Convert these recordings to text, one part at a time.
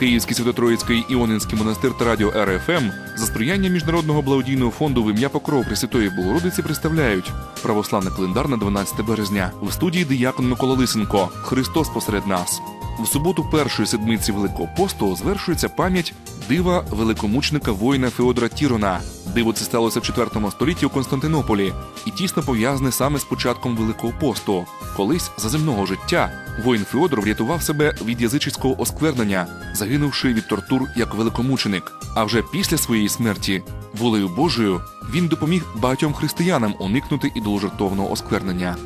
Київський Свято-Троїцький Іонинський монастир та радіо РФМ за сприяння міжнародного благодійного фонду в ім'я Покров Пресвятої Богородиці представляють православний календар на 12 березня в студії диякон Микола Лисенко Христос посеред нас. В суботу першої седмиці Великого посту звершується пам'ять дива великомучника воїна Феодора Тірона. Диво це сталося в 4 столітті у Константинополі і тісно пов'язане саме з початком Великого посту. Колись за земного життя воїн Феодор врятував себе від язичницького осквернення, загинувши від тортур як великомученик. А вже після своєї смерті, волею Божою, він допоміг багатьом християнам уникнути ідоложертовного осквернення.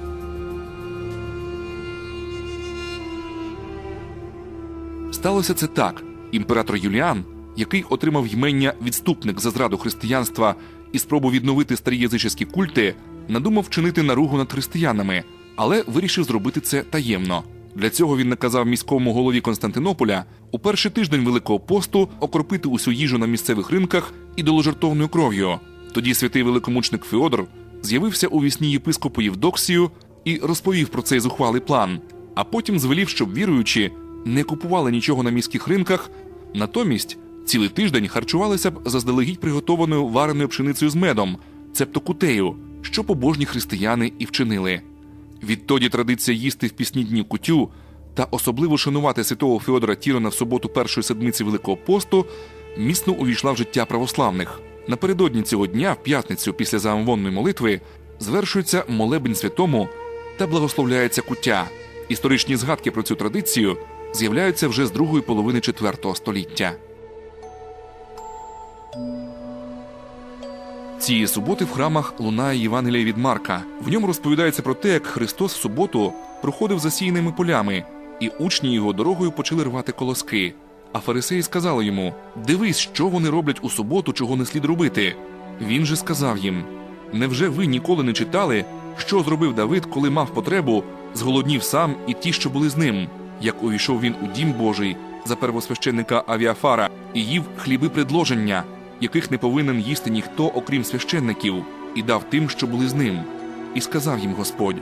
Сталося це так: імператор Юліан, який отримав ймення відступник за зраду християнства і спробу відновити старі язичські культи, надумав чинити наругу над християнами, але вирішив зробити це таємно. Для цього він наказав міському голові Константинополя у перший тиждень Великого посту окропити усю їжу на місцевих ринках ідоложертовною кров'ю. Тоді святий великомучник Феодор з'явився у вісні єпископу Євдоксію і розповів про цей зухвалий план, а потім звелів, щоб віруючі не купували нічого на міських ринках, натомість цілий тиждень харчувалися б заздалегідь приготованою вареною пшеницею з медом, цебто кутею, що побожні християни і вчинили. Відтоді традиція їсти в пісні дні кутю та особливо шанувати святого Феодора Тірона в суботу першої седмиці Великого посту міцно увійшла в життя православних. Напередодні цього дня, в п'ятницю після заамвонної молитви, звершується молебень святому та благословляється куття. Історичні згадки про цю традицію з'являються вже з другої половини IV століття. Цієї суботи в храмах лунає Євангелія від Марка. В ньому розповідається про те, як Христос в суботу проходив засіяними полями, і учні його дорогою почали рвати колоски. А фарисеї сказали йому: Дивись, що вони роблять у суботу, чого не слід робити. Він же сказав їм: Невже ви ніколи не читали, що зробив Давид, коли мав потребу, зголоднів сам і ті, що були з ним, як увійшов він у дім Божий за первосвященника Авіафара і їв хліби предложення, яких не повинен їсти ніхто, окрім священників, і дав тим, що були з ним. І сказав їм Господь: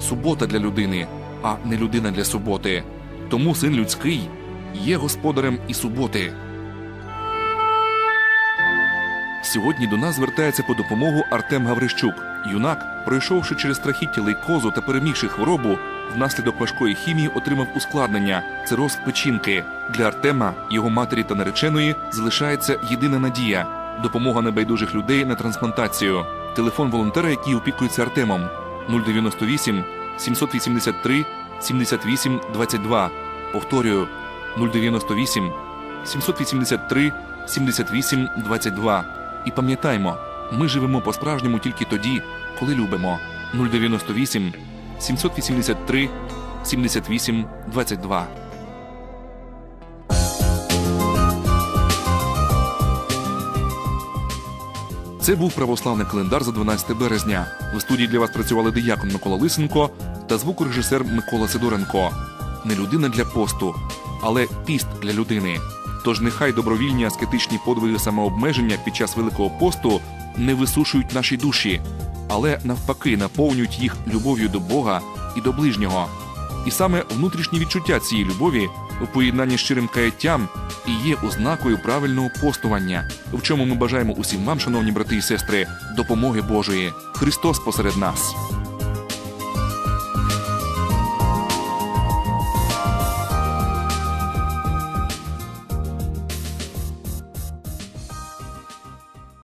субота для людини, а не людина для суботи. Тому син людський є господарем і суботи. Сьогодні до нас звертається по допомогу Артем Гаврищук. Юнак, пройшовши через страхіття лейкозу та перемігши хворобу, внаслідок важкої хімії отримав ускладнення цироз печінки. Для Артема, його матері та нареченої залишається єдина надія допомога небайдужих людей на трансплантацію. Телефон волонтера, який опікується Артемом 098 783 78 22. Повторюю 098 783 78 22. І пам'ятаймо, ми живемо по-справжньому тільки тоді, коли любимо. 098 783 78 22. Це був православний календар за 12 березня. В студії для вас працювали диякон Микола Лисенко та звукорежисер Микола Сидоренко. Не людина для посту, але піст для людини. Тож нехай добровільні аскетичні подвиги самообмеження під час Великого посту не висушують наші душі, але навпаки наповнюють їх любов'ю до Бога і до ближнього. І саме внутрішнє відчуття цієї любові у поєднанні з щирим каяттям і є ознакою правильного постування, в чому ми бажаємо усім вам, шановні брати і сестри, допомоги Божої. Христос посеред нас.